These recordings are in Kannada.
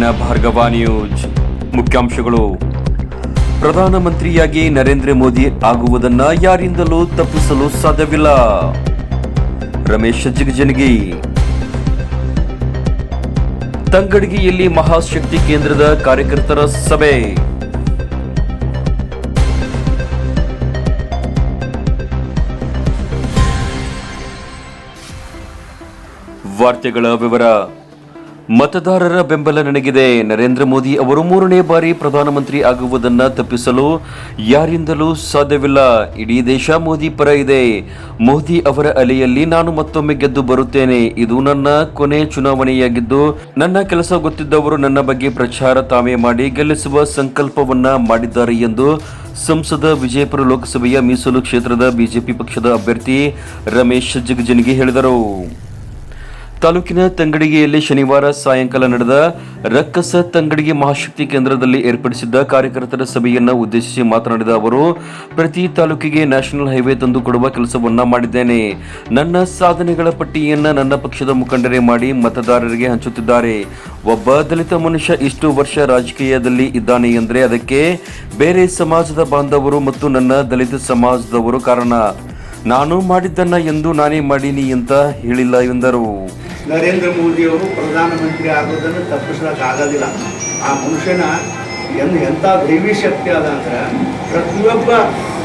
ಇಂದಿನ ಭಾರ್ಗವ ನ್ಯೂಸ್ ಮುಖ್ಯಾಂಶಗಳು. ಪ್ರಧಾನಮಂತ್ರಿಯಾಗಿ ನರೇಂದ್ರ ಮೋದಿ ಆಗುವುದನ್ನು ಯಾರಿಂದಲೂ ತಪ್ಪಿಸಲು ಸಾಧ್ಯವಿಲ್ಲ. ರಮೇಶ್ ಜಿಗಜನಗಿ ತಂಗಡಗಿಯಲ್ಲಿ ಮಹಾಶಕ್ತಿ ಕೇಂದ್ರದ ಕಾರ್ಯಕರ್ತರ ಸಭೆ. ವಾರ್ತೆಗಳ ವಿವರ. ಮತದಾರರ ಬೆಂಬಲ ನನಗಿದೆ. ನರೇಂದ್ರ ಮೋದಿ ಅವರು ಮೂರನೇ ಬಾರಿ ಪ್ರಧಾನಮಂತ್ರಿ ಆಗುವುದನ್ನು ತಪ್ಪಿಸಲು ಯಾರಿಂದಲೂ ಸಾಧ್ಯವಿಲ್ಲ. ಇಡೀ ದೇಶ ಮೋದಿ ಪರ ಇದೆ. ಮೋದಿ ಅವರ ಅಲೆಯಲ್ಲಿ ನಾನು ಮತ್ತೊಮ್ಮೆ ಗೆದ್ದು ಬರುತ್ತೇನೆ. ಇದು ನನ್ನ ಕೊನೆ ಚುನಾವಣೆಯಾಗಿದ್ದು, ನನ್ನ ಕೆಲಸ ಗೊತ್ತಿದ್ದವರು ನನ್ನ ಬಗ್ಗೆ ಪ್ರಚಾರ ತಾವೇ ಮಾಡಿ ಗೆಲ್ಲಿಸುವ ಸಂಕಲ್ಪವನ್ನ ಮಾಡಿದ್ದಾರೆ ಎಂದು ಸಂಸದ ವಿಜಯಪುರ ಲೋಕಸಭೆಯ ಮೀಸಲು ಕ್ಷೇತ್ರದ ಬಿಜೆಪಿ ಪಕ್ಷದ ಅಭ್ಯರ್ಥಿ ರಮೇಶ್ ಜಗಜನಿಗೆ ಹೇಳಿದರು. ತಾಲೂಕಿನ ತಂಗಡಿಗೆಯಲ್ಲಿ ಶನಿವಾರ ಸಾಯಂಕಾಲ ನಡೆದ ರಕ್ಕಸ ತಂಗಡಿಗೆ ಮಹಾಶಕ್ತಿ ಕೇಂದ್ರದಲ್ಲಿ ಏರ್ಪಡಿಸಿದ್ದ ಕಾರ್ಯಕರ್ತರ ಸಭೆಯನ್ನು ಉದ್ದೇಶಿಸಿ ಮಾತನಾಡಿದ ಅವರು, ಪ್ರತಿ ತಾಲೂಕಿಗೆ ನ್ಯಾಷನಲ್ ಹೈವೇ ತಂದು ಕೊಡುವ ಕೆಲಸವನ್ನ ಮಾಡಿದ್ದೇನೆ. ನನ್ನ ಸಾಧನೆಗಳ ಪಟ್ಟಿಯನ್ನು ನನ್ನ ಪಕ್ಷದ ಮುಖಂಡರೇ ಮಾಡಿ ಮತದಾರರಿಗೆ ಹಂಚುತ್ತಿದ್ದಾರೆ. ಒಬ್ಬ ದಲಿತ ಮನುಷ್ಯ ಇಷ್ಟು ವರ್ಷ ರಾಜಕೀಯದಲ್ಲಿ ಇದ್ದಾನೆ ಎಂದರೆ ಅದಕ್ಕೆ ಬೇರೆ ಸಮಾಜದ ಬಾಂಧವರು ಮತ್ತು ನನ್ನ ದಲಿತ ಸಮಾಜದವರು ಕಾರಣ. ನಾನು ಮಾಡಿದ್ದನ್ನ ಎಂದು ನಾನೇ ಮಾಡೀನಿ ಅಂತ ಹೇಳಿಲ್ಲ ಎಂದರು. ನರೇಂದ್ರ ಮೋದಿಯವರು ಪ್ರಧಾನಮಂತ್ರಿ ಆಗೋದನ್ನು ತಪ್ಪಿಸ್ಲಿಕ್ಕೆ ಆಗೋದಿಲ್ಲ. ಆ ಮನುಷ್ಯನ ಎಂದು ಎಂಥ ದೈವಿ ಶಕ್ತಿ ಅದ ಅಂದ್ರೆ ಪ್ರತಿಯೊಬ್ಬ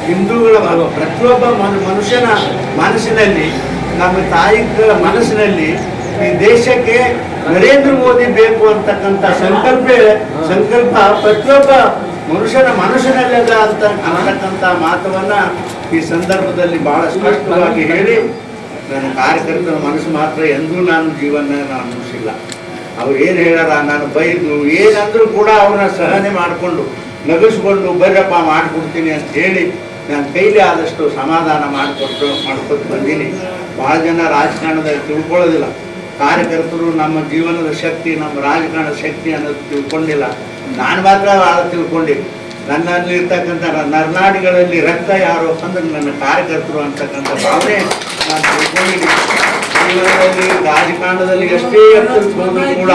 ಹಿಂದೂಗಳ ಪ್ರತಿಯೊಬ್ಬ ಮನು ಮನುಷ್ಯನ ಮನಸ್ಸಿನಲ್ಲಿ, ನಮ್ಮ ತಾಯಿಗಳ ಮನಸ್ಸಿನಲ್ಲಿ ಈ ದೇಶಕ್ಕೆ ನರೇಂದ್ರ ಮೋದಿ ಬೇಕು ಅಂತಕ್ಕಂಥ ಸಂಕಲ್ಪ ಸಂಕಲ್ಪ ಪ್ರತಿಯೊಬ್ಬ ಮನುಷ್ಯನ ಮನಸ್ಸಿನಲ್ಲಿದೆ ಅಂತ ಅನ್ನತಕ್ಕಂಥ ಮಾತವನ್ನ ಈ ಸಂದರ್ಭದಲ್ಲಿ ಬಹಳ ಸ್ಪಷ್ಟವಾಗಿ ಹೇಳಿ ನನ್ನ ಕಾರ್ಯಕರ್ತರ ಮನಸ್ಸು ಮಾತ್ರ ಎಂದೂ ನಾನು ಜೀವನ ನಾನು ಮುಗಿಸಿಲ್ಲ. ಅವ್ರು ಏನು ಹೇಳಾರ ನಾನು ಬೈದು, ಏನಂದ್ರೂ ಕೂಡ ಅವ್ರನ್ನ ಸಹನೆ ಮಾಡಿಕೊಂಡು ನಗಿಸ್ಕೊಂಡು ಬರ್ರಪ್ಪ ಮಾಡಿಕೊಡ್ತೀನಿ ಅಂತ ಹೇಳಿ ನಾನು ಕೈಲಿ ಆದಷ್ಟು ಸಮಾಧಾನ ಮಾಡಿಕೊಟ್ಟು ಮಾಡ್ಕೊಟ್ಟು ಬಂದೀನಿ. ಭಾಳ ಜನ ರಾಜಕಾರಣದಲ್ಲಿ ತಿಳ್ಕೊಳ್ಳೋದಿಲ್ಲ. ಕಾರ್ಯಕರ್ತರು ನಮ್ಮ ಜೀವನದ ಶಕ್ತಿ, ನಮ್ಮ ರಾಜಕಾರಣದ ಶಕ್ತಿ ಅನ್ನೋದು ತಿಳ್ಕೊಂಡಿಲ್ಲ. ನಾನು ಮಾತ್ರ ಭಾಳ ತಿಳ್ಕೊಂಡೆ ನನ್ನಲ್ಲಿರ್ತಕ್ಕಂಥ ನರ್ನಾಡಿಗಳಲ್ಲಿ ರಕ್ತ ಯಾರು ಅಂದ್ರೆ ನನ್ನ ಕಾರ್ಯಕರ್ತರು ಅಂತಕ್ಕಂಥ ಭಾವನೆ ನಾನು ತಿಳ್ಕೊಂಡಿದ್ದೀನಿ ಜೀವನದಲ್ಲಿ, ರಾಜಕಾರಣದಲ್ಲಿ ಎಷ್ಟೇ ಎತ್ತರಕ್ಕೆ ಹೋದರೂ ಕೂಡ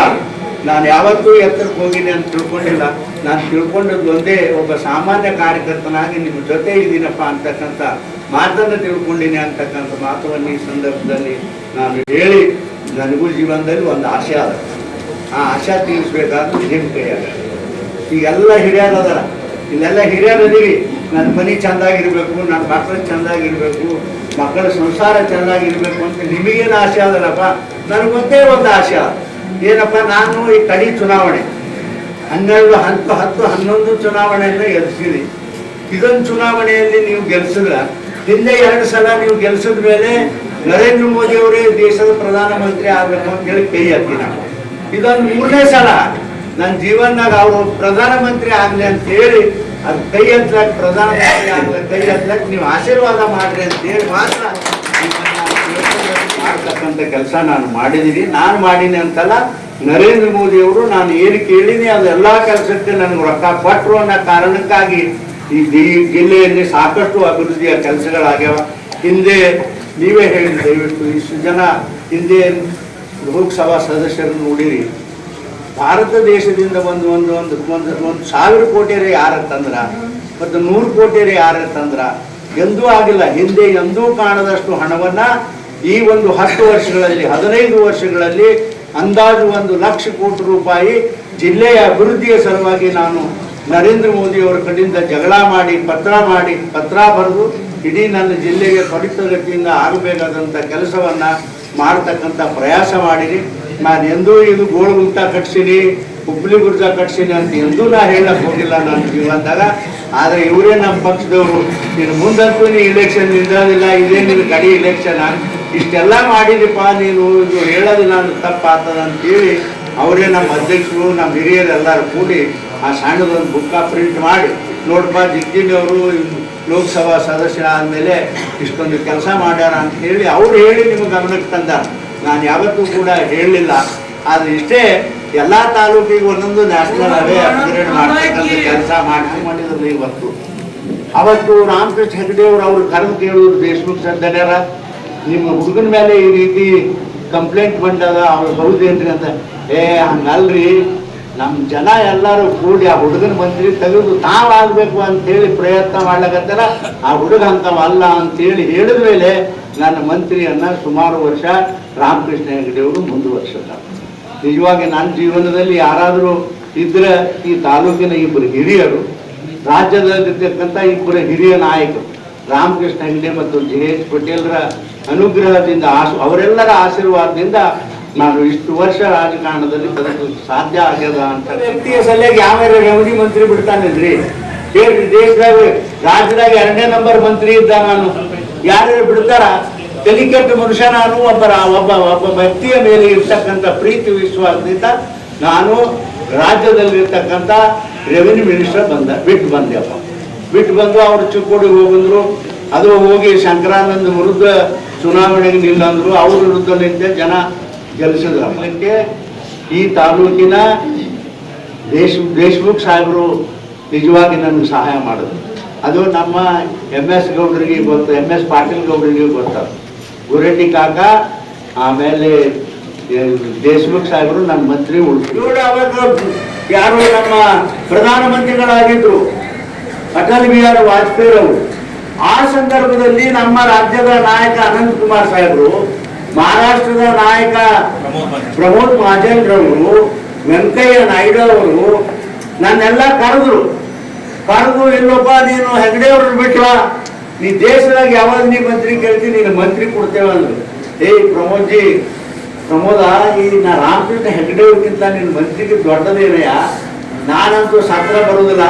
ನಾನು ಯಾವತ್ತೂ ಎತ್ತರಕ್ಕೆ ಹೋಗಿನಿ ಅಂತ ತಿಳ್ಕೊಂಡಿಲ್ಲ. ನಾನು ತಿಳ್ಕೊಂಡದ್ದು ಒಂದೇ, ಒಬ್ಬ ಸಾಮಾನ್ಯ ಕಾರ್ಯಕರ್ತನಾಗಿ ನಿಮ್ಮ ಜೊತೆ ಇದ್ದೀನಪ್ಪ ಅಂತಕ್ಕಂಥ ಮಾತನ್ನು ತಿಳ್ಕೊಂಡಿನಿ ಅಂತಕ್ಕಂಥ ಮಾತನ್ನು ಈ ಸಂದರ್ಭದಲ್ಲಿ ನಾನು ಹೇಳಿ ನನಗೂ ಜೀವನದಲ್ಲಿ ಒಂದು ಆಸೆ ಅದ ಆ ಆಶಾ ತೀರಿಸ್ಬೇಕಾದ್ರೆ ನಿಮ್ಮ ಕೈಯಾಗ ಈಗೆಲ್ಲ ಹಿರಿಯರು ಅದಾರ. ಇಲ್ಲೆಲ್ಲ ಹಿರಿಯರು ಅದೀವಿ ನನ್ನ ಮನೆ ಚೆಂದಾಗಿರ್ಬೇಕು, ನನ್ನ ಮಕ್ಕಳು ಚೆಂದಾಗಿರ್ಬೇಕು, ಮಕ್ಕಳ ಸಂಸಾರ ಚೆನ್ನಾಗಿರ್ಬೇಕು ಅಂತ ನಿಮಗೇನು ಆಸೆ ಅದಲ್ಲಪ್ಪ ನನಗೊಂದೇ ಒಂದು ಆಸೆ ಏನಪ್ಪ, ನಾನು ಈ ಕಡಿ ಚುನಾವಣೆ, ಹನ್ನೆರಡು, ಹತ್ತು ಹತ್ತು, ಹನ್ನೊಂದು ಚುನಾವಣೆಯನ್ನು ಎದುರಿಸಿರಿ ಇದೊಂದು ಚುನಾವಣೆಯಲ್ಲಿ ನೀವು ಗೆಲ್ಸಿದ್ರ, ಹಿಂದೆ ಎರಡು ಸಲ ನೀವು ಗೆಲ್ಸಿದ ಮೇಲೆ ನರೇಂದ್ರ ಮೋದಿ ಅವರೇ ದೇಶದ ಪ್ರಧಾನಮಂತ್ರಿ ಆಗಬೇಕು ಅಂತ ಹೇಳಿ ಕೈ ಹಾಕಿ ನಾವು ಇದೊಂದು ಮೂರನೇ ಸಲ. ನನ್ನ ಜೀವನದಾಗ ಅವರು ಪ್ರಧಾನಮಂತ್ರಿ ಆಗಲಿ ಅಂತ ಹೇಳಿ, ಅದು ಕೈ ಹತ್ಲಕ್ ಪ್ರಧಾನಮಂತ್ರಿ ಆಗ್ಲಿ, ಕೈ ಹತ್ಲಕ್ ನೀವು ಆಶೀರ್ವಾದ ಮಾಡ್ರಿ ಅಂತ ಹೇಳಿ ಮಾತ್ರ ಮಾಡ್ತಕ್ಕಂಥ ಕೆಲಸ ನಾನು ಮಾಡಿದ್ದೀನಿ ನಾನು ಮಾಡೀನಿ ಅಂತಲ್ಲ, ನರೇಂದ್ರ ಮೋದಿ ಅವರು ನಾನು ಏನು ಕೇಳೀನಿ ಅದೆಲ್ಲ ಕೆಲಸಕ್ಕೆ ನನಗೆ ರೊಕ್ಕ ಕೊಟ್ಟರು ಅನ್ನೋ ಕಾರಣಕ್ಕಾಗಿ ಈ ಜಿಲ್ಲೆಯಲ್ಲಿ ಸಾಕಷ್ಟು ಅಭಿವೃದ್ಧಿಯ ಕೆಲಸಗಳಾಗ್ಯಾವ. ಹಿಂದೆ ನೀವೇ ಹೇಳಿ ದಯವಿಟ್ಟು ಇಷ್ಟು ಜನ ಹಿಂದೆ ಲೋಕಸಭಾ ಸದಸ್ಯರನ್ನು ನೋಡಿರಿ. ಭಾರತ ದೇಶದಿಂದ ಒಂದು ಒಂದು ಒಂದು ಒಂದು ಒಂದು ಸಾವಿರ ಕೋಟಿಯರೇ ಯಾರ ತಂದ್ರ? ಮತ್ತು ನೂರು ಕೋಟಿಯರೇ ಯಾರ ತಂದ್ರ? ಎಂದೂ ಆಗಿಲ್ಲ. ಹಿಂದೆ ಎಂದೂ ಕಾಣದಷ್ಟು ಹಣವನ್ನು ಈ ಒಂದು ಹತ್ತು ವರ್ಷಗಳಲ್ಲಿ, ಹದಿನೈದು ವರ್ಷಗಳಲ್ಲಿ ಅಂದಾಜು ಒಂದು ಲಕ್ಷ ಕೋಟಿ ರೂಪಾಯಿ ಜಿಲ್ಲೆಯ ಅಭಿವೃದ್ಧಿಯ ಸಲುವಾಗಿ ನಾನು ನರೇಂದ್ರ ಮೋದಿ ಅವರ ಕಡೆಯಿಂದ ಜಗಳ ಮಾಡಿ, ಪತ್ರ ಮಾಡಿ, ಪತ್ರ ಬರೆದು ಇಡೀ ನನ್ನ ಜಿಲ್ಲೆಗೆ ತ್ವರಿತಗತಿಯಿಂದ ಆಗಬೇಕಾದಂಥ ಕೆಲಸವನ್ನು ಮಾಡತಕ್ಕಂಥ ಪ್ರಯಾಸ ಮಾಡಿರಿ. ನಾನು ಎಂದೂ ಇದು ಗೋಳುಗುಂಟ ಕಟ್ಸೀನಿ, ಹುಬ್ಳಿ ಗುರ್ಜ ಕಟ್ಸೀನಿ ಅಂತ ಎಂದೂ ನಾ ಹೇಳಕ್ ಹೋಗಿಲ್ಲ ನನ್ನ ಜೀವನದಾಗ ಆದರೆ ಇವರೇ ನಮ್ಮ ಪಕ್ಷದವರು. ನೀನು ಮುಂದಂತೂ ನೀ ಇಲೆಕ್ಷನ್ ನಿಲ್ಲೋದಿಲ್ಲ ಇದೇ ನಿನ್ನ ಗಡಿ ಇಲೆಕ್ಷನ್ ಇಷ್ಟೆಲ್ಲ ಮಾಡಿದಿಪ್ಪ, ನೀನು ಇದು ಹೇಳೋದು ನಾನು ಅಂತ ಅಂತೇಳಿ ಅವರೇ ನಮ್ಮ ಅಧ್ಯಕ್ಷರು, ನಮ್ಮ ಹಿರಿಯರು ಎಲ್ಲರೂ ಕೂಡಿ ಆ ಸಣ್ಣದೊಂದು ಬುಕ್ಕ ಪ್ರಿಂಟ್ ಮಾಡಿ ನೋಡಪ್ಪ ಅವರು ಲೋಕಸಭಾ ಸದಸ್ಯರಾದ್ಮೇಲೆ ಇಷ್ಟೊಂದು ಕೆಲಸ ಮಾಡ್ಯಾರ ಅಂತ ಹೇಳಿ ಅವ್ರು ಹೇಳಿ ನಿಮ್ಗೆ ಗಮನಕ್ಕೆ ತಂದಾರ. ನಾನು ಯಾವತ್ತೂ ಕೂಡ ಹೇಳಲಿಲ್ಲ. ಆದ್ರೆ ಇಷ್ಟೇ ಎಲ್ಲ ತಾಲೂಕಿಗೆ ಒಂದೊಂದು ನ್ಯಾಷನಲ್ ಹೈವೇ ಅಪ್ಗ್ರೇಡ್ ಮಾಡ್ತಕ್ಕಂಥ ಕೆಲಸ ಮಾಡ್ಕೊಂಡಿದ್ರು ಇವತ್ತು. ಅವತ್ತು ರಾಮಕೃಷ್ಣ ಹೆಗಡೆ ಅವರು ಅವ್ರು ಕರೆದು ಕೇಳುವುದು ದೇಶಮುಖ್ ಸದ್ದನ್ಯಾರ ನಿಮ್ಮ ಹುಡುಗನ ಮೇಲೆ ಈ ರೀತಿ ಕಂಪ್ಲೇಂಟ್ ಬಂದಾಗ ಅವ್ರು ಹೌದೇನ್ರಿ ಅಂತ. ಏ, ಹಂಗಲ್ರಿ. ನಮ್ಮ ಜನ ಎಲ್ಲರೂ ಕೂಡಿ ಆ ಹುಡುಗನ ಮಂತ್ರಿ ತೆಗೆದು ತಾವಾಗಬೇಕು ಅಂತೇಳಿ ಪ್ರಯತ್ನ ಮಾಡ್ಲಕತ್ತಾರ. ಆ ಹುಡುಗ ಅಂತವಲ್ಲ ಅಂತೇಳಿ ಹೇಳಿದ ಮೇಲೆ ನನ್ನ ಮಂತ್ರಿಯನ್ನ ಸುಮಾರು ವರ್ಷ ರಾಮಕೃಷ್ಣ ಹೆಗಡೆಯವರು ಮುಂದುವರ್ಸಲ್ಲ ನಿಜವಾಗಿ ನನ್ನ ಜೀವನದಲ್ಲಿ ಯಾರಾದರೂ ಇದ್ರೆ ಈ ತಾಲೂಕಿನ ಇಬ್ಬರು ಹಿರಿಯರು, ರಾಜ್ಯದಲ್ಲಿರ್ತಕ್ಕಂಥ ಇಬ್ಬರು ಹಿರಿಯ ನಾಯಕರು, ರಾಮಕೃಷ್ಣ ಹೆಗಡೆ ಮತ್ತು ಜಿ ಎಚ್ ಪಟೇಲ್ರ ಅನುಗ್ರಹದಿಂದ ಆಶ್, ಅವರೆಲ್ಲರ ಆಶೀರ್ವಾದದಿಂದ ನಾನು ಇಷ್ಟು ವರ್ಷ ರಾಜಕಾರಣದಲ್ಲಿ ಬದುಕಲಿಕ್ಕೆ ಸಾಧ್ಯ ಆಗ್ಯದ ಅಂತ ವ್ಯಕ್ತಿಯ ಸಲಹೆಗೆ ಯಾವ ರೆವನ್ಯೂ ಮಂತ್ರಿ ರೀ ಹೇಳ್ರಿ ದೇಶದಾಗ, ರಾಜ್ಯದಾಗ ಎರಡನೇ ನಂಬರ್ ಮಂತ್ರಿ ಇದ್ದ ನಾನು. ಯಾರ್ಯಾರು ಬಿಡ್ತಾರ? ಕಲಿಕೆಟ್ಟ ಮನುಷ್ಯ ನಾನು ಒಬ್ಬ ಒಬ್ಬ ಒಬ್ಬ ವ್ಯಕ್ತಿಯ ಮೇಲೆ ಇರ್ತಕ್ಕಂಥ ಪ್ರೀತಿ ವಿಶ್ವಾಸದಿಂದ ನಾನು ರಾಜ್ಯದಲ್ಲಿರ್ತಕ್ಕಂಥ ರೆವಿನ್ಯೂ ಮಿನಿಸ್ಟರ್ ಬಂದ, ಬಿಟ್ಟು ಬಂದೆಪ್ಪ. ಬಿಟ್ಟು ಬಂದು ಅವರು ಚಿಕ್ಕೋಡಿಗೆ ಹೋಗಂದ್ರು ಅದು ಹೋಗಿ ಶಂಕರಾನಂದ ವಿರುದ್ಧ ಚುನಾವಣೆಗೆ ನಿಲ್ಲಂದ್ರು, ಅವ್ರ ವಿರುದ್ಧ ನಿಂತೆ ಜನ ಗೆಲ್ಲಿಸಿದ್ರು ಅದಕ್ಕೆ ಈ ತಾಲೂಕಿನ ದೇಶ್, ದೇಶ್ಮುಖ್ ಸಾಹೇಬರು ನಿಜವಾಗಿ ನನಗೆ ಸಹಾಯ ಮಾಡಿದ್ರು. ಅದು ನಮ್ಮ ಎಂ ಎಸ್ ಗೌಡರಿಗೆ ಗೊತ್ತು ಎಂ ಎಸ್ ಪಾಟೀಲ್ ಗೌಡರಿಗೆ ಗೊತ್ತದು ಗುರೆಡ್ಡಿ ಕಾಕ, ಆಮೇಲೆ ದೇಶ್ಮುಖ್ ಸಾಹೇಬರು ನನ್ನ ಮಂತ್ರಿ ಉಳಿದ್ರು ಅವಾಗ ಯಾರು ನಮ್ಮ ಪ್ರಧಾನಮಂತ್ರಿಗಳಾಗಿದ್ರು ಅಟಲ್ ಬಿಹಾರಿ ವಾಜಪೇಯಿ ಅವರು ಆ ಸಂದರ್ಭದಲ್ಲಿ ನಮ್ಮ ರಾಜ್ಯದ ನಾಯಕ ಅನಂತ್ ಕುಮಾರ್ ಸಾಹೇಬರು, ಮಹಾರಾಷ್ಟ್ರದ ನಾಯಕ ಪ್ರಮೋದ್ ಮಹಾಜನ್ ರವರು, ವೆಂಕಯ್ಯ ನಾಯ್ಡು ಅವರು ನನ್ನೆಲ್ಲ ಕರೆದ್ರು. ಕರೆದು ಇಲ್ಲೊಬ್ಬ ನೀನು ಹೆಗಡೆ ಅವ್ರನ್ನ ನೀ ದೇಶದಾಗ ಯಾವಾಗ ನೀ ಮಂತ್ರಿ ಕೇಳ್ತೀನಿ ನೀನು ಮಂತ್ರಿ ಕೊಡ್ತೇವೆ ಅಂದ್ರೆ ಏಯ್ ಪ್ರಮೋದ್ಜಿ, ಪ್ರಮೋದ, ಈ ನಾ ರಾಮಕೃಷ್ಣ ಹೆಗ್ಡೆ ಅವ್ರಿಗಿಂತ ನಿನ್ನ ಮಂತ್ರಿಗೆ ದೊಡ್ಡದೇನಯ್ಯ ನಾನಂತೂ ಸತ್ರ ಬರೋದಿಲ್ಲ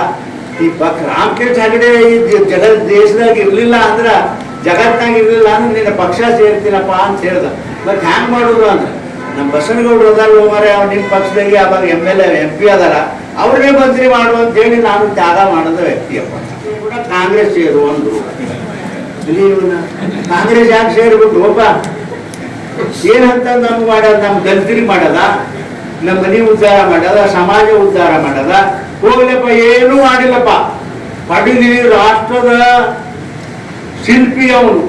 ಈ ಪಕ್ ರಾಮಕೃಷ್ಣ ಹೆಗಡೆ ಈ ಜಗ, ದೇಶದಾಗ ಇರ್ಲಿಲ್ಲ ಅಂದ್ರ ಜಗತ್ನಾಗ ಇರ್ಲಿಲ್ಲ ಅಂದ್ರೆ ನಿನ್ನ ಪಕ್ಷ ಸೇರ್ತೀನಪ್ಪ ಅಂತ ಹೇಳ್ದ. ಮತ್ತೆ ಹ್ಯಾಂಗ್ ಮಾಡೋದು ಅಂದ್ರೆ ನಮ್ಮ ಬಸನಗೌಡರು ಅದಾರ ಹೋಗಾರೆ ಅವ್ರು ನಿಮ್ಮ ಪಕ್ಷದಾಗೆ ಅವಾಗ M L A, M P ಅದಾರ, ಅವ್ರನ್ನೇ ಮಂತ್ರಿ ಮಾಡು ಅಂತ ಹೇಳಿ ನಾನು ತ್ಯಾಗ ಮಾಡಿದ ವ್ಯಕ್ತಿಯಪ್ಪ. ಕಾಂಗ್ರೆಸ್ ಸೇರು ಒಂದು ಕಾಂಗ್ರೆಸ್ ಯಾಕೆ ಸೇರ್ಬಿಟ್ಟು ಒಬ್ಬ ಏನಂತ ನಮ್ಗೆ ಮಾಡೋದು ನಮ್ಮ ಗಲ್ತಿರಿ ಮಾಡದ ನಮ್ಮ ಮನೆ ಉದ್ಧಾರ ಮಾಡದ ಸಮಾಜ ಉದ್ಧಾರ ಮಾಡದ ಹೋಗ್ಲಪ್ಪ, ಏನೂ ಮಾಡಿಲ್ಲಪ್ಪ. ಪಡೀಲಿ ರಾಷ್ಟ್ರದ ಶಿಲ್ಪಿ ಅವನು.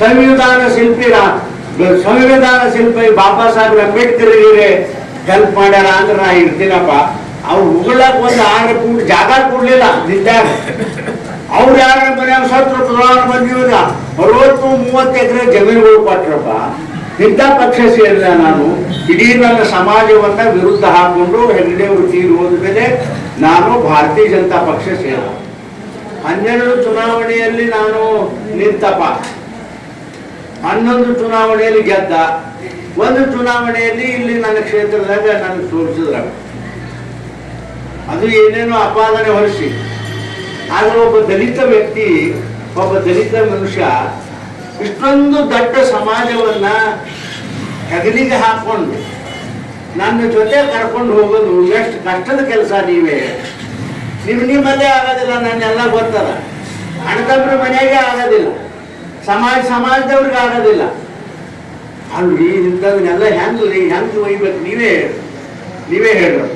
ಸಂವಿಧಾನ ಶಿಲ್ಪಿ ಸಂವಿಧಾನ ಶಿಲ್ಪಿ ಬಾಬಾ ಸಾಹೇಬ್ ಅಂಬೇಡ್ಕರ್ಗೆ ಹೆಲ್ಪ್ ಮಾಡ್ಯಾರ ಅಂದ್ರೆ ನಾ ಇರ್ತೀನಪ್ಪ. ಅವ್ರು ಉಗುಳಕ್ ಒಂದು ಆರು ಕೂಡ ಜಾಗ ಕೊಡ್ಲಿಲ್ಲ ನಿಂತಾಗ ಅವ್ರು ಯಾರ ಮನ್ಯಾಗ ಸತ್ರ ಪ್ರಧಾನ ಮಂತ್ರಿ ಅರವತ್ತು, ಮೂವತ್ತು ಎಕರೆ ಜಮೀನುಗಳು ಕೊಟ್ರಪ್ಪ. ಇಂಥ ಪಕ್ಷ ಸೇರಿದ ನಾನು ಇಡೀ ನನ್ನ ಸಮಾಜವನ್ನ ವಿರುದ್ಧ ಹಾಕೊಂಡು ಹೆಗ್ಡೆ ವೃತ್ತಿ ಮೇಲೆ ನಾನು ಭಾರತೀಯ ಜನತಾ ಪಕ್ಷ ಸೇರ ಹನ್ನೆರಡು ಚುನಾವಣೆಯಲ್ಲಿ ನಾನು ನಿಂತಪ್ಪ. ಹನ್ನೊಂದು ಚುನಾವಣೆಯಲ್ಲಿ ಗೆದ್ದ. ಒಂದು ಚುನಾವಣೆಯಲ್ಲಿ ಇಲ್ಲಿ ನನ್ನ ಕ್ಷೇತ್ರದಾಗ ನನಗೆ ತೋರಿಸಿದ್ರ ಅದು ಏನೇನೋ ಅಪಾದನೆ ಹೊರಿಸಿ. ಆದ್ರೆ ಒಬ್ಬ ದಲಿತ ವ್ಯಕ್ತಿ, ಒಬ್ಬ ದಲಿತ ಮನುಷ್ಯ ಇಷ್ಟೊಂದು ದೊಡ್ಡ ಸಮಾಜವನ್ನ ಹೆಗಲಿಗೆ ಹಾಕೊಂಡು, ನನ್ನ ಜೊತೆ ಕರ್ಕೊಂಡು ಹೋಗೋದು ಎಷ್ಟು ಕಷ್ಟದ ಕೆಲಸ ನೀವೇ. ನೀವು ನಿಮ್ಮಲ್ಲೇ ಆಗೋದಿಲ್ಲ, ನನ್ನೆಲ್ಲ ಗೊತ್ತದ. ಅಣ್ಣತಮ್ಮರ ಮನೆಗೆ ಆಗೋದಿಲ್ಲ. ಸಮಾಜ ಸಮಾಜದವ್ರಿಗೆ ಆಗೋದಿಲ್ಲ. ಅಲ್ರಿ, ಇಂಥದನ್ನೆಲ್ಲ ಹೆಂಗ್ರಿ, ಹೆಂಗ್ ಒಯ್ಬೇಕು? ನೀವೇ ನೀವೇ ಹೇಳ್ರಿ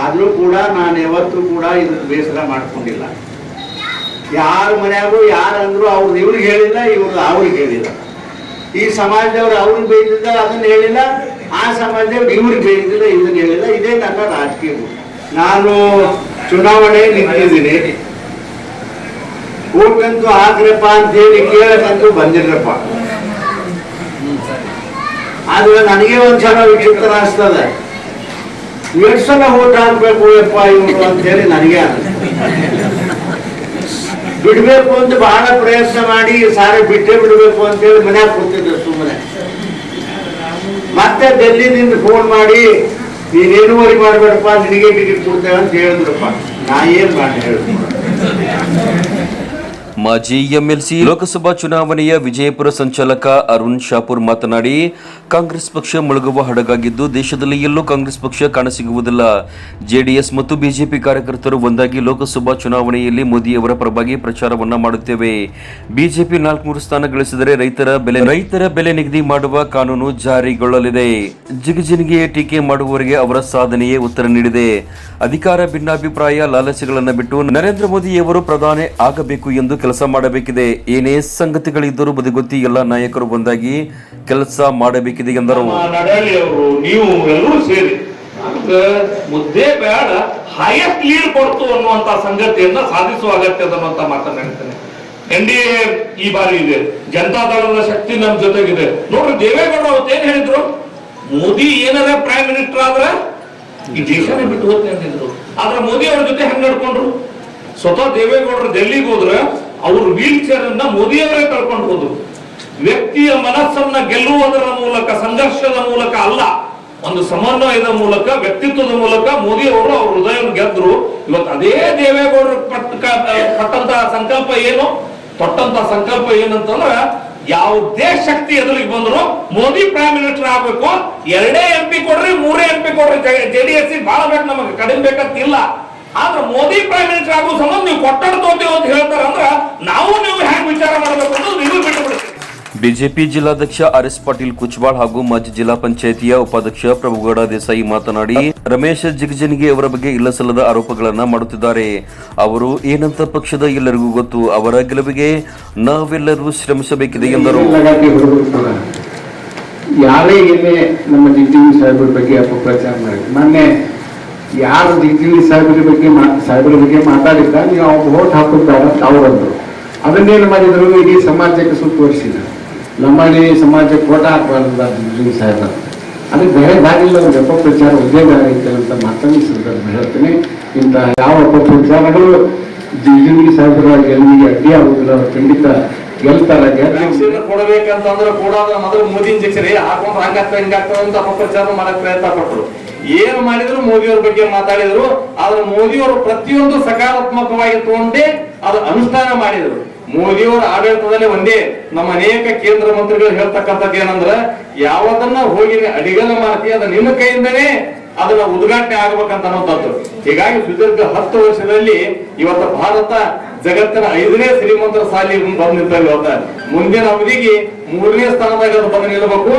ಆದರೂ ಕೂಡ ನಾನು ಯಾವತ್ತೂ ಕೂಡ ಇದನ್ನು ಬೇಸರ ಮಾಡ್ಕೊಂಡಿಲ್ಲ. ಯಾರ ಮನ್ಯಾಗೂ ಯಾರು ಅಂದ್ರು ಅವ್ರು ಇವ್ರಿಗೆ ಹೇಳಿಲ್ಲ ಇವ್ರದ್ದು ಅವ್ರಿಗೆ ಹೇಳಿಲ್ಲ. ಈ ಸಮಾಜದವ್ರು ಅವ್ರಿಗೆ ಬೈದಿದ್ದ ಅದನ್ನ ಹೇಳಿಲ್ಲ, ಆ ಸಮಾಜದವ್ರು ಇವ್ರಿಗೆ ಬೈದಿಲ್ಲ ಇದನ್ನ ಹೇಳಿಲ್ಲ. ಇದೇ ನನ್ನ ರಾಜಕೀಯ ನಾನು ಚುನಾವಣೆ ನಿಂತಿದ್ದೀನಿ. ಓಟಂತೂ ಹಾಕ್ರಪ್ಪ ಅಂತ ಹೇಳಿ ಕೇಳಕ್ಕಂತೂ ಬಂದಿರಪ್ಪ ಆದ್ರೆ ನನಗೆ ಒಂದ್ಸಲ ವಿಚಿತ್ರ ಅನಿಸ್ತದೆ. ಎಷ್ಟು ಸಲ ಊಟ ಹಾಕ್ಬೇಕು ಯಪ್ಪ ಇವರು ಅಂತೇಳಿ ನನಗೆ ಅನಿಸ್ತದೆ. ಬಿಡ್ಬೇಕು ಅಂತ ಬಹಳ ಪ್ರಯತ್ನ ಮಾಡಿ ಸಾರಿ ಬಿಟ್ಟೇ ಬಿಡಬೇಕು ಅಂತ ಹೇಳಿ ಮನ್ಯಾಗ ಕೂತಿದ್ದೆ ಸುಮ್ಮನೆ ಮತ್ತೆ ಡೆಲ್ಲಿನಿಂದ ಫೋನ್ ಮಾಡಿ ನೀನೇನು ವರಿ ಮಾಡ್ಬೇಡಪ್ಪ, ನಿನಗೆ ಟಿಕೆಟ್ ಕೊಡ್ತೇವೆ ಅಂತ ಹೇಳಿದ್ರಪ್ಪ. ನಾ ಏನ್ ಮಾಡಿ ಹೇಳಿ ಮಾಜಿ ಎಂಎಲ್ಸಿ ಲೋಕಸಭಾ ಚುನಾವಣೆಯ ವಿಜಯಪುರ ಸಂಚಾಲಕ ಅರುಣ್ ಶಾಪುರ್ ಮಾತನಾಡಿ ಕಾಂಗ್ರೆಸ್ ಪಕ್ಷ ಮುಳುಗುವ ಹಡಗಾಗಿದ್ದು ದೇಶದಲ್ಲಿ ಎಲ್ಲೂ ಕಾಂಗ್ರೆಸ್ ಪಕ್ಷ ಕಾಣಸಿಗುವುದಿಲ್ಲ. ಜೆಡಿಎಸ್ ಮತ್ತು ಬಿಜೆಪಿ ಕಾರ್ಯಕರ್ತರು ಒಂದಾಗಿ ಲೋಕಸಭಾ ಚುನಾವಣೆಯಲ್ಲಿ ಮೋದಿಯವರ ಪರವಾಗಿ ಪ್ರಚಾರವನ್ನ ಮಾಡುತ್ತೇವೆ. ಬಿಜೆಪಿ ನಾಲ್ಕುನೂರು ಸ್ಥಾನ ಗಳಿಸಿದರೆ ರೈತರ ಬೆಲೆ ರೈತರ ಬೆಲೆ ನಿಗದಿ ಮಾಡುವ ಕಾನೂನು ಜಾರಿಗೊಳ್ಳಲಿದೆ. ಜಿಗಜಿನಿಗೆ ಟೀಕೆ ಮಾಡುವವರಿಗೆ ಅವರ ಸಾಧನೆಯೇ ಉತ್ತರ ನೀಡಿದೆ. ಅಧಿಕಾರ ಭಿನ್ನಾಭಿಪ್ರಾಯ ಲಾಲಸೆಗಳನ್ನು ಬಿಟ್ಟು ನರೇಂದ್ರ ಮೋದಿಯವರು ಪ್ರಧಾನಿ ಆಗಬೇಕು ಎಂದು ಕೆಲಸ ಮಾಡಬೇಕಿದೆ. ಏನೇ ಸಂಗತಿಗಳಿದ್ದರೂ ಬದಿಗೊತ್ತಿ ಎಲ್ಲ ನಾಯಕರು ಒಂದಾಗಿ ಕೆಲಸ ಮಾಡಬೇಕಿದೆ. ನಮ್ಮ ನಡಾಲಿ ಅವರು, ನೀವು ಎಲ್ಲರೂ ಸೇರಿ. ಮುದ್ದೆ ಬೇಡ ಹೈಯೆಸ್ಟ್ ಲೀಡ್ ಕೊಡ್ತು ಅನ್ನುವಂತ ಸಂಗತಿಯನ್ನ ಸಾಧಿಸುವ ಅಗತ್ಯ ಅನ್ನುವಂತ ಮಾತನ್ನ ಎನ್ ಡಿ ಎ ಈ ಬಾರಿ ಇದೆ. ಜನತಾ ದಳದ ಶಕ್ತಿ ನಮ್ ಜೊತೆಗಿದೆ. ನೋಡ್ರಿ ದೇವೇಗೌಡ ಅವತ್ತೇನ್ ಹೇಳಿದ್ರು? ಮೋದಿ ಏನಾರ ಪ್ರೈಮ್ ಮಿನಿಸ್ಟರ್ ಆದ್ರೆ ಈ ದೇಶನೇ ಬಿಟ್ಟು ಹೋಗ್ತೇನೆ ಅಂದಿದ್ರು. ಆದ್ರೆ ಮೋದಿ ಅವ್ರ ಜೊತೆ ಹೆಂಗ್ ನಡ್ಕೊಂಡ್ರು? ಸ್ವತಃ ದೇವೇಗೌಡರು ಡೆಲ್ಲಿಗೆ ಹೋದ್ರೆ ಅವ್ರ ವೀಲ್ ಚೇರ್ ಅನ್ನ ಮೋದಿ ಅವರೇ ಕಳ್ಕೊಂಡು ಹೋದ್ರು. ವ್ಯಕ್ತಿಯ ಮನಸ್ಸನ್ನ ಗೆಲ್ಲುವುದರ ಮೂಲಕ, ಸಂಘರ್ಷದ ಮೂಲಕ ಅಲ್ಲ, ಒಂದು ಸಮನ್ವಯದ ಮೂಲಕ, ವ್ಯಕ್ತಿತ್ವದ ಮೂಲಕ ಮೋದಿ ಅವರು ಅವ್ರ ಹೃದಯ ಗೆದ್ರು. ಇವತ್ತು ಅದೇ ದೇವೇಗೌಡರು ಪಟ್ಟಂತಹ ಪಟ್ಟಂತ ಸಂಕಲ್ಪ ಏನು? ತೊಟ್ಟಂತ ಸಂಕಲ್ಪ ಏನಂತಂದ್ರ, ಯಾವುದೇ ಶಕ್ತಿ ಎದುರಿಗೆ ಬಂದ್ರು ಮೋದಿ ಪ್ರೈಮ್ ಮಿನಿಸ್ಟರ್ ಆಗ್ಬೇಕು. ಎರಡೇ ಎಂ ಪಿ ಕೊಡ್ರಿ, ಮೂರೇ ಎಂ ಪಿ ಕೊಡ್ರಿ, ಜೆ ಡಿ ಎಸ್ ಬಹಳ ಬೇಕು ನಮಗೆ, ಕಡಿಮೆ ಬೇಕಂತಿಲ್ಲ. ಆದ್ರೆ ಮೋದಿ ಪ್ರೈಮ್ ಮಿನಿಸ್ಟರ್ ಆಗೋ ಸಂಬಂಧ ನೀವು ಕೊಟ್ಟಡ ಅಂತ ಹೇಳ್ತಾರ ಅಂದ್ರ, ನಾವು ನೀವು ಹ್ಯಾಂಗ್ ವಿಚಾರ ಮಾಡ್ಬೇಕು ಅಂತ ನೀವು ಬಿಟ್ಟು ಬಿಡ್ತೀವಿ ಬಿಜೆಪಿ ಜಿಲ್ಲಾಧ್ಯಕ್ಷ ಆರ್ ಎಸ್ ಪಾಟೀಲ್ ಕುಚ್ಬಾಳ್ ಹಾಗೂ ಮಾಜಿ ಜಿಲ್ಲಾ ಪಂಚಾಯಿತಿಯ ಉಪಾಧ್ಯಕ್ಷ ಪ್ರಭುಗೌಡ ದೇಸಾಯಿ ಮಾತನಾಡಿ, ರಮೇಶ್ ಜಿಗಜನಿಗೆ ಅವರ ಬಗ್ಗೆ ಇಲ್ಲಸಲ್ಲದ ಆರೋಪಗಳನ್ನು ಮಾಡುತ್ತಿದ್ದಾರೆ. ಅವರು ಏನಂತ ಪಕ್ಷದ ಎಲ್ಲರಿಗೂ ಗೊತ್ತು, ಅವರ ಗೆಲುವಿಗೆ ನಾವೆಲ್ಲರೂ ಶ್ರಮಿಸಬೇಕಿದೆ ಎಂದರು. ಯಾರೇ ಏನೇ ನಮ್ಮ ಜಿಗ್ಜಿಗಿ ಸಾಹೇಬ್ರ ಬಗ್ಗೆ ಅಪಪ್ರಚಾರ ಮಾಡಿ. ಮೊನ್ನೆ ಯಾರು ಜಿಗ್ಜಿಗಿ ಸಾಹೇಬ್ರ ಬಗ್ಗೆ ಸಾಹೇಬ್ರ ಬಗ್ಗೆ ಮಾತಾಡಿದ್ದ, ನೀವು ಅವ್ರು ಓಟ್ ಅಂತ ಅವ್ರಂದ್ರು ಅದನ್ನೇನು ಮಾಡಿದ್ರು, ಇಡೀ ಸಮಾಜಕ್ಕೆ ಸುತ್ತುವರಿಸಿದ. ಲಂಬಾಣಿ ಸಮಾಜಕ್ಕೆ ಕೋಟ ಹಾಕಬಾರ್ದು ಜಿಗ್ಜಿಗಿ ಸಾಹೇಬ್ರ ಅದಕ್ಕೆ ಬೇರೆ ದಾರಿಲ್ಲ ಅವ್ರಿಗೆ ಅಪಪ್ರಚಾರ ದಾರಿ ಐತೆ ಅಂತ ಮಾತನ್ನು ಸಂದರ್ಭ ಹೇಳ್ತೀನಿ. ಇಂಥ ಯಾವ ಅಪಪ್ರಚಾರಗಳು ಜಿಂಗಿ ಸಾಹೇಬ್ರ ಗೆಲುವಿಗೆ ಅಡ್ಡಿ ಆಗುದಿಲ್ಲ ಅವ್ರು ಖಂಡಿತ ಗೆಲ್ತಾರ. ಕೊಡಬೇಕಂತಂದ್ರೆ ಕೂಡ ಮೊದಲು ಮೋದಿ ಇಂಜೆಕ್ಷನ್ ಹಾಕೊಂಡ್ರೆ ಹಂಗಾಗ್ತದೆ ಹಿಂಗಾಗ್ತದೆ ಅಂತ ಅಪಪ್ರಚಾರ ಮಾಡಕ್ ಪ್ರಯತ್ನ ಪಟ್ಟರು. ಏನ್ ಮಾಡಿದ್ರು ಮೋದಿಯವ್ರ ಬಗ್ಗೆ ಮಾತಾಡಿದ್ರು, ಆದ್ರೆ ಮೋದಿಯವರು ಪ್ರತಿಯೊಂದು ಸಕಾರಾತ್ಮಕವಾಗಿ ತಗೊಂಡೇ ಅದು ಅನುಷ್ಠಾನ ಮಾಡಿದ್ರು. ಮೋದಿಯವರ ಆಡಳಿತದಲ್ಲಿ ಒಂದೇ ನಮ್ಮ ಅನೇಕ ಕೇಂದ್ರ ಮಂತ್ರಿಗಳು ಹೇಳ್ತಕ್ಕಂಥದ್ದು ಏನಂದ್ರ, ಯಾವದನ್ನ ಹೋಗಿ ಅಡಿಗಲ್ಲ ಮಾಡ್ತಿ ಅದು ನಿಮ್ಮ ಕೈಯಿಂದನೇ ಅದನ್ನ ಉದ್ಘಾಟನೆ ಆಗ್ಬೇಕಂತ ಅನ್ನೋಂಥದ್ದು ಹೀಗಾಗಿ ಸುದೀರ್ಘ ಹತ್ತು ವರ್ಷದಲ್ಲಿ ಇವತ್ತು ಭಾರತ ಜಗತ್ತಿನ ಐದನೇ ಶ್ರೀಮಂತರ ಸಾಲಿ ಬಂದು ನಿಂತಲ್ಲಿ ಇವತ್ತ. ಮುಂದಿನ ಅವಧಿಗೆ ಮೂರನೇ ಸ್ಥಾನದಾಗ ಅದು ಬಂದು ನಿಲ್ಲಬೇಕು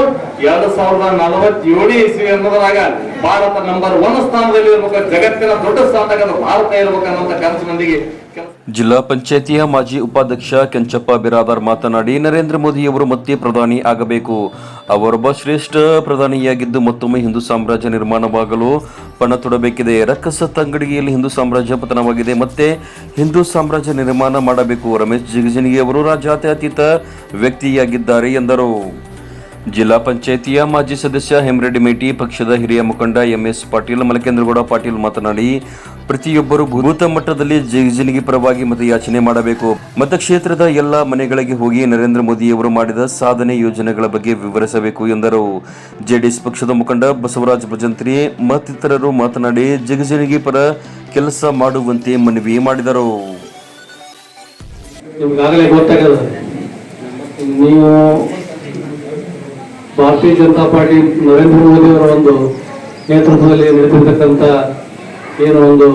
ಎರಡ್ ಸಾವಿರದ ನಲವತ್ತೇಳು ಇಸ್ವಿ ಅನ್ನೋದ್ರಾಗ ಭಾರತ ನಂಬರ್ ಒನ್ ಸ್ಥಾನದಲ್ಲಿ ಇರ್ಬೇಕು. ಜಗತ್ತಿನ ದೊಡ್ಡ ಸ್ಥಾನದಾಗ ಅದು ಭಾರತ ಇರ್ಬೇಕು ಅನ್ನೋಂಥ ಕನಸು ಮಂದಿಗೆ ಕೆಲಸ ಜಿಲ್ಲಾ ಪಂಚಾಯತಿಯ ಮಾಜಿ ಉಪಾಧ್ಯಕ್ಷ ಕೆಂಚಪ್ಪ ಬಿರಾದಾರ್ ಮಾತನಾಡಿ, ನರೇಂದ್ರ ಮೋದಿಯವರು ಮತ್ತೆ ಪ್ರಧಾನಿ ಆಗಬೇಕು. ಅವರೊಬ್ಬ ಶ್ರೇಷ್ಠ ಪ್ರಧಾನಿಯಾಗಿದ್ದು ಮತ್ತೊಮ್ಮೆ ಹಿಂದೂ ಸಾಮ್ರಾಜ್ಯ ನಿರ್ಮಾಣವಾಗಲು ಪಣ ತೊಡಬೇಕಿದೆ. ರಕ್ಕಸ ತಂಗಡಿಗೆಯಲ್ಲಿ ಹಿಂದೂ ಸಾಮ್ರಾಜ್ಯ ಪತನವಾಗಿದೆ. ಮತ್ತೆ ಹಿಂದೂ ಸಾಮ್ರಾಜ್ಯ ನಿರ್ಮಾಣ ಮಾಡಬೇಕು. ರಮೇಶ್ ಜಿಗಜಿಣಗಿ ಅವರು ರಾಜ್ಯಾತೀತ ವ್ಯಕ್ತಿಯಾಗಿದ್ದಾರೆ ಎಂದರು. ಜಿಲ್ಲಾ ಪಂಚಾಯತಿಯ ಮಾಜಿ ಸದಸ್ಯ ಹೆಮ್ರೆಡ್ಡಿ ಮೇಟಿ, ಪಕ್ಷದ ಹಿರಿಯ ಮುಖಂಡ ಎಂಎಸ್ ಪಾಟೀಲ್, ಮಲಕೇಂದ್ರಗೌಡ ಪಾಟೀಲ್ ಮಾತನಾಡಿ, ಪ್ರತಿಯೊಬ್ಬರು ಭೂತ ಮಟ್ಟದಲ್ಲಿ ಜಿಗಜಿಣಗಿ ಪರವಾಗಿ ಮತಯಾಚನೆ ಮಾಡಬೇಕು. ಮತಕ್ಷೇತ್ರದ ಎಲ್ಲ ಮನೆಗಳಿಗೆ ಹೋಗಿ ನರೇಂದ್ರ ಮೋದಿಯವರು ಮಾಡಿದ ಸಾಧನೆ ಯೋಜನೆಗಳ ಬಗ್ಗೆ ವಿವರಿಸಬೇಕು ಎಂದರು. ಜೆಡಿಎಸ್ ಪಕ್ಷದ ಮುಖಂಡ ಬಸವರಾಜ ಭಜಂತ್ರಿ, ಮತ್ತಿತರರು ಮಾತನಾಡಿ ಜಿಗಜಿಣಗಿ ಪರ ಕೆಲಸ ಮಾಡುವಂತೆ ಮನವಿ ಮಾಡಿದರು. ನೀವು ಭಾರತೀಯ ಜನತಾ ಪಾರ್ಟಿ ನರೇಂದ್ರ ಮೋದಿ ಅವರ ಒಂದು ನೇತೃತ್ವದಲ್ಲಿ ನಡೆದಿರ್ತಕ್ಕಂಥ ಏನು ಒಂದು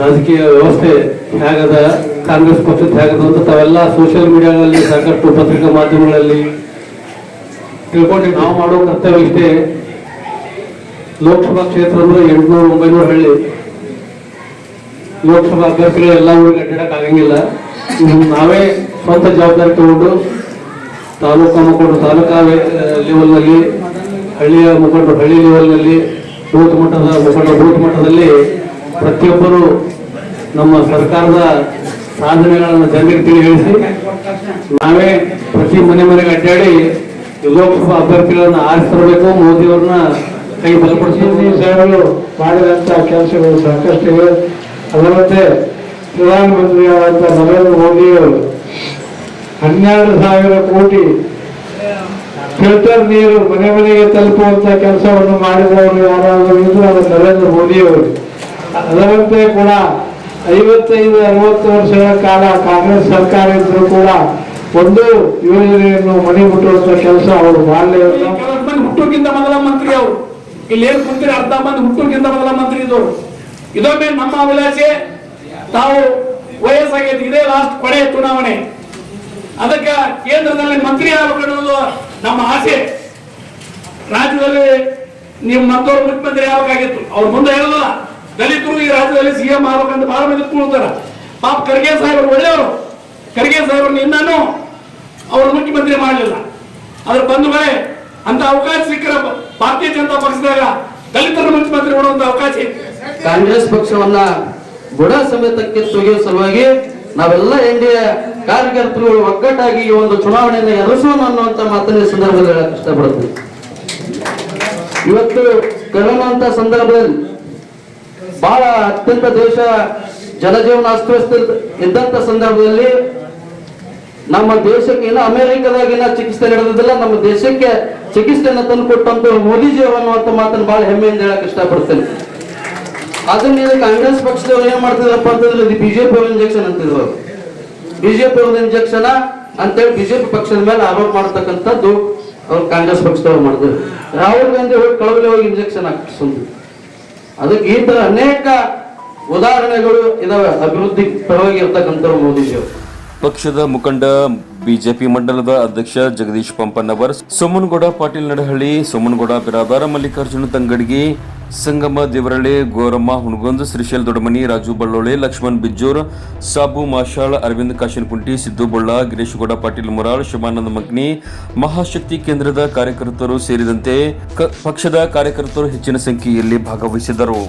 ರಾಜಕೀಯ ವ್ಯವಸ್ಥೆ ಹೇಗದ, ಕಾಂಗ್ರೆಸ್ ಪಕ್ಷದ ಹೇಗದ ಅಂತ ತಾವೆಲ್ಲ ಸೋಷಿಯಲ್ ಮೀಡಿಯಾಗಳಲ್ಲಿ ಸಾಕಷ್ಟು ಪತ್ರಿಕಾ ಮಾಧ್ಯಮಗಳಲ್ಲಿ ತಿಳ್ಕೊಂಡು ನಾವು ಮಾಡೋ ಕರ್ತವ್ಯ ಇಷ್ಟೇ. ಲೋಕಸಭಾ ಕ್ಷೇತ್ರ ಅಂದ್ರೆ ಎಂಟುನೂರು, ಒಂಬೈನೂರು ಹಳ್ಳಿ. ಲೋಕಸಭಾ ಅಭ್ಯರ್ಥಿಗಳು ಎಲ್ಲ ಊರಿಗೆ ಅಡ್ಡಾಡಕ್ ಆಗಂಗಿಲ್ಲ. ನಾವೇ ಸ್ವಂತ ಜವಾಬ್ದಾರಿ ತಗೊಂಡು ತಾಲೂಕಾ ಮುಖಂಡರು ತಾಲೂಕಾ ಲೆವೆಲ್ನಲ್ಲಿ ಹಳ್ಳಿಯ ಮುಖಂಡರು ಹಳ್ಳಿ ಲೆವೆಲ್ನಲ್ಲಿ ಬೂತ್ ಮಟ್ಟದ ಮುಖಂಡರು ಬೂತ್ ಮಟ್ಟದಲ್ಲಿ ಪ್ರತಿಯೊಬ್ಬರು ನಮ್ಮ ಸರ್ಕಾರದ ಸಾಧನೆಗಳನ್ನು ಜನರಿಗೆ ತಿಳಿಸಿ ನಾವೇ ಪ್ರತಿ ಮನೆ ಮನೆಗೆ ಅಡ್ಡಾಡಿ ಲೋಕಸಭಾ ಅಭ್ಯರ್ಥಿಗಳನ್ನು ಆರಿಸ್ತಿರಬೇಕು ಮೋದಿಯವ್ರನ್ನ ಕೈ ಬಲಪಡಿಸಿ ಸೇವೆಗಳು ಮಾಡಿದಂಥ ಕೆಲಸಗಳು ಸಾಕಷ್ಟಿವೆ. ಅದರಂತೆ ಪ್ರಧಾನಮಂತ್ರಿಯಾದಂಥ ನರೇಂದ್ರ ಮೋದಿಯವರು ಹನ್ನೆರಡು ಸಾವಿರ ಕೋಟಿ ಫಿಲ್ಟರ್ ನೀರು ಮನೆ ಮನೆಗೆ ತಲುಪುವಂತ ಕೆಲಸವನ್ನು ಮಾಡಿದವರು ಯಾರಾದರೂ ಇದ್ರು, ಅದು ನರೇಂದ್ರ ಮೋದಿಯವರು ಅದರಂತೆ ಕೂಡ ಐವತ್ತೈದು, ಅರವತ್ತು ವರ್ಷಗಳ ಕಾಲ ಕಾಂಗ್ರೆಸ್ ಸರ್ಕಾರ ಇದ್ರು ಕೂಡ ಒಂದು ಯೋಜನೆಯನ್ನು ಮನೆ ಮುಟ್ಟುವಂತ ಕೆಲಸ ಅವರು ಮಾಡಲೇ ಹುಟ್ಟೋಕ್ಕಿಂತ ಮೊದಲ ಮಂತ್ರಿ ಅವರು. ಇಲ್ಲಿ ಏನ್ ಕುಂತಿರ ಅರ್ಧ ಮಂದಿ ಹುಟ್ಟೋಕ್ಕಿಂತ ಮೊದಲ ಮಂತ್ರಿ ಇದ್ರು ಇದೊಮ್ಮೆ ನಮ್ಮ ಅಭಿಲಾಷೆ ತಾವು ವಯಸ್ಸಾಗೈತಿ, ಇದೇ ಲಾಸ್ಟ್ ಕೊಡೆ ಚುನಾವಣೆ. ಅದಕ್ಕೆ ಕೇಂದ್ರದಲ್ಲಿ ಮಂತ್ರಿ ಆಗಬೇಕು ಅನ್ನೋದು ನಮ್ಮ ಆಸೆ. ರಾಜ್ಯದಲ್ಲಿ ನೀವು ಮತ್ತೊಬ್ಬರು ಮುಖ್ಯಮಂತ್ರಿ ಆಗಬೇಕಾಗಿತ್ತು. ಅವ್ರ ಮುಂದೆ ಹೇಳಲ್ಲ, ದಲಿತರು ಈ ರಾಜ್ಯದಲ್ಲಿ ಸಿಎಂ ಆಗ್ಬೇಕಂತ ಬಹಳ ಮಂದಿ ಕೂಳ್ತಾರ ಪಾಪ ಖರ್ಗೆ ಸಾಹೇಬರು ಒಳ್ಳೆಯವರು. ಖರ್ಗೆ ಸಾಹೇಬರನ್ನ ಇನ್ನೂ ಅವರು ಮುಖ್ಯಮಂತ್ರಿ ಮಾಡಲಿಲ್ಲ. ಅದ್ರ ಬಂದ ಮೇಲೆ ಅಂತ ಅವಕಾಶ ಸಿಕ್ಕರ ಭಾರತೀಯ ಜನತಾ ಪಕ್ಷದಾಗ ದಲಿತರ ಮುಖ್ಯಮಂತ್ರಿ ಮಾಡುವಂತ ಅವಕಾಶ ಕಾಂಗ್ರೆಸ್ ಪಕ್ಷವನ್ನ ಬುಡ ಸಮೇತಕ್ಕೆ ತೆಗೆಯುವ ಸಲುವಾಗಿ ನಾವೆಲ್ಲ ಎನ್ ಡಿ ಎ ಕಾರ್ಯಕರ್ತರು ಒಗ್ಗಟ್ಟಾಗಿ ಈ ಒಂದು ಚುನಾವಣೆಯನ್ನು ಎದುರಿಸೋಣ ಅನ್ನುವಂತ ಮಾತನ್ನ ಸಂದರ್ಭದಲ್ಲಿ ಹೇಳಕ್ ಇಷ್ಟಪಡ್ತೀವಿ ಇವತ್ತು ಕರೋನಾ ಸಂದರ್ಭದಲ್ಲಿ ಬಹಳ ಅತ್ಯಂತ ದೇಶ ಜನಜೀವನ ಅಸ್ತವ್ಯಸ್ತ ಇದ್ದಂತ ಸಂದರ್ಭದಲ್ಲಿ ನಮ್ಮ ದೇಶಕ್ಕೆ ಏನೋ ಅಮೆರಿಕದಾಗಿನ ಚಿಕಿತ್ಸೆ ನಡೆದಿಲ್ಲ ನಮ್ಮ ದೇಶಕ್ಕೆ ಚಿಕಿತ್ಸೆಯನ್ನು ತಂದು ಕೊಟ್ಟಂತ ಮೋದಿಜಿ ಅನ್ನುವಂತ ಮಾತನ್ನು ಬಹಳ ಹೆಮ್ಮೆಯಿಂದ ಹೇಳಕ್ ಇಷ್ಟಪಡ್ತೇನೆ ಅದನ್ನ ಕಾಂಗ್ರೆಸ್ ಪಕ್ಷದವ್ರು ಏನ್ ಮಾಡ್ತಿದ್ರಪ್ಪ ಅಂತಂದ್ರೆ ಬಿಜೆಪಿ ಇಂಜೆಕ್ಷನ್ ಅಂತಿದ್ರು ಬಿಜೆಪಿ ಒಂದು ಇಂಜೆಕ್ಷನ್ ಅಂತೇಳಿ ಬಿಜೆಪಿ ಪಕ್ಷದ ಮೇಲೆ ಆರೋಪ ಮಾಡ್ತಕ್ಕಂಥದ್ದು ಅವ್ರು ಕಾಂಗ್ರೆಸ್ ಪಕ್ಷದವ್ರು ಮಾಡಿದ್ರು. ರಾಹುಲ್ ಗಾಂಧಿ ಹೋಗಿ ಕಳವಳಿ ಹೋಗಿ ಇಂಜೆಕ್ಷನ್ ಹಾಕಿಸ್ಕೊಂಡು ಅದಕ್ಕೆ ಈ ತರ ಅನೇಕ ಉದಾಹರಣೆಗಳು ಇದಾವೆ, ಅಭಿವೃದ್ಧಿ ಪರವಾಗಿ ಇರ್ತಕ್ಕಂಥವ್ರು ಮೋದಿಜಿ ಅವರು. ಪಕ್ಷದ ಮುಖಂಡ ಬಿಜೆಪಿ ಮಂಡಲದ ಅಧ್ಯಕ್ಷ ಜಗದೀಶ್ ಪಂಪನ್ನವರ್ ಸೋಮನಗೌಡ ಪಾಟೀಲ್ ನಡಹಳ್ಳಿ ಸೋಮನಗೌಡ ಬಿರಾದಾರ ಮಲ್ಲಿಕಾರ್ಜುನ ತಂಗಡಗಿ ಸಂಗಮ ದೇವರಳೆ ಗೋರಮ್ಮ ಹುಣಗೊಂದು, ಶ್ರೀಶೈಲ್ ದೊಡ್ಡಮನಿ, ರಾಜು ಬಳ್ಳೋಳೆ, ಲಕ್ಷ್ಮಣ್ ಬಿಜ್ಜೂರ್, ಸಾಬು ಮಾಷಾಳ್, ಅರವಿಂದ್ ಕಾಶಿನಕುಂಟಿ, ಸಿದ್ದು ಬೊಳ್ಳ, ಗಿರೀಶ್ಗೌಡ, ಪಾಟೀಲ್ ಮುರಾಳ್ ಶಿವಾನಂದ ಮಗ್ನಿ, ಮಹಾಶಕ್ತಿ ಕೇಂದ್ರದ ಕಾರ್ಯಕರ್ತರು ಸೇರಿದಂತೆ ಪಕ್ಷದ ಕಾರ್ಯಕರ್ತರು ಹೆಚ್ಚಿನ ಸಂಖ್ಯೆಯಲ್ಲಿ ಭಾಗವಹಿಸಿದರು